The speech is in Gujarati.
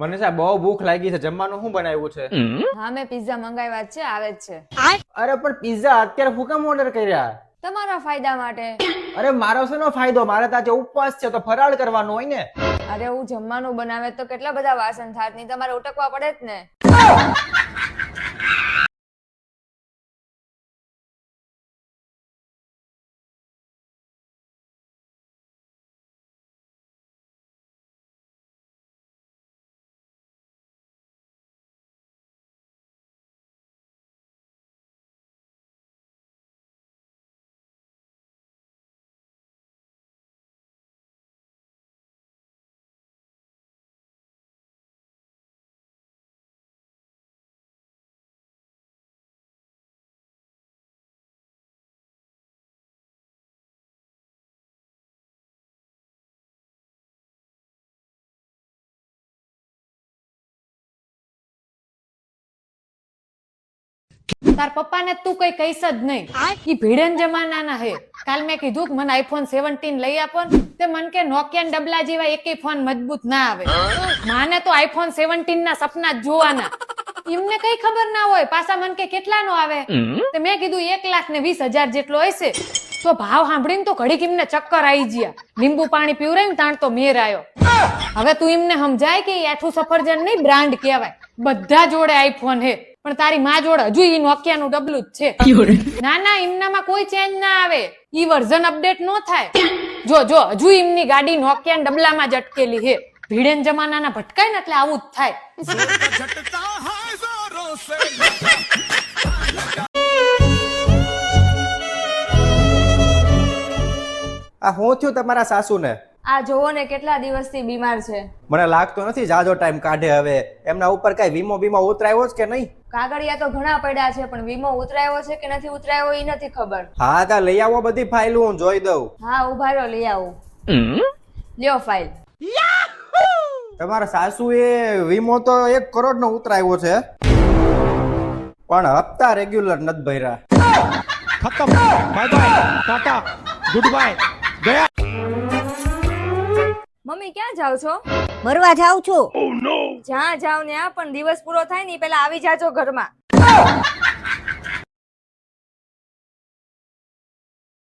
મને સાહેબ બહુ ભૂખ લાગી છે. જમવાનું શું બનાવ્યું છે? હા મેં પિઝા મંગાવ્યા છે આવે જ છે. અરે પણ પિઝા અત્યારે હું કેમ ઓર્ડર કર્યા? તમારા ફાયદા માટે. અરે મારો શેનો ફાયદો? મારે તો આજે ઉપવાસ છે તો ફરાળ કરવાનો હોય ને. અરે હું જમવાનું બનાવે તો કેટલા બધા વાસણ થાત નહીં તમારે ઉટકવા પડે જ ને. તાર પપ્પાને તું કઈ કહીશ જ નહીં. ઈ ભીડન જમાનાના હે. કાલ મેં કીધું કે મને આઈફોન 17 લઈ આપો તે મન કે નોકિયા ડબલા જેવા એકેય ફોન મજબૂત ના આવે. માને તો આઈફોન 17 ના સપના જ જોવાના. એમને કઈ ખબર ના હોય. પાછા મન કે કેટલાનો આવે? તે મેં કીધું એક લાખ ને વીસ હજાર જેટલો હશે. તો ભાવ સાંભળીને તો ઘડીક એમને ચક્કર આવી ગયા. લીંબુ પાણી પીવરાયું ને તાણ તો મેર આવ્યો હવે તું એમને સમજાય કે આઠું સફરજન નહીં બ્રાન્ડ કહેવાય. બધા જોડે આઈફોન હે. પણ તારી માં જોડે હજુ ઈ નોકિયાનું ડબલું જ છે. ના ના એમનામાં કોઈ ચેન્જ ના આવે. ઈ વર્ઝન અપડેટ નો થાય. જો જો હજુ એમની ગાડી નોકિયા ડબલામાં જ અટકેલી હે ભીડેન જમાનાના ભટકાય ને એટલે આવું જ થાય. આ હું થયું તમારા સાસુને? આ જોવો ને કેટલા દિવસથી બીમાર છે. મને લાગતો નથી જાજો ટાઈમ કાઢે હવે. એમના ઉપર કઈ વીમો બીમો ઉતરાયો જ કે નહીં? કાગળિયા તો ઘણા પડ્યા છે પણ વીમો ઉતરાયો છે કે નથી ઉતરાયો એ નથી ખબર. હા તા લઈ આવો બધી ફાઇલ હું જોઈ દઉં. હા ઊભા રહો લઈ આવો. લ્યો ફાઇલ તમારા સાસુએ વીમો તો એક કરોડ નો ઉતરાયો છે. પણ હપ્તા રેગ્યુલર નથી ભર્યા. ખતમ. Bye bye tata. Good bye ગયા. મમ્મી ક્યાં જાવ છો? મરવા જાવ છો. જ્યાં જાવ ને પણ દિવસ પૂરો થાય ને પેલા આવી જાજો ઘરમાં.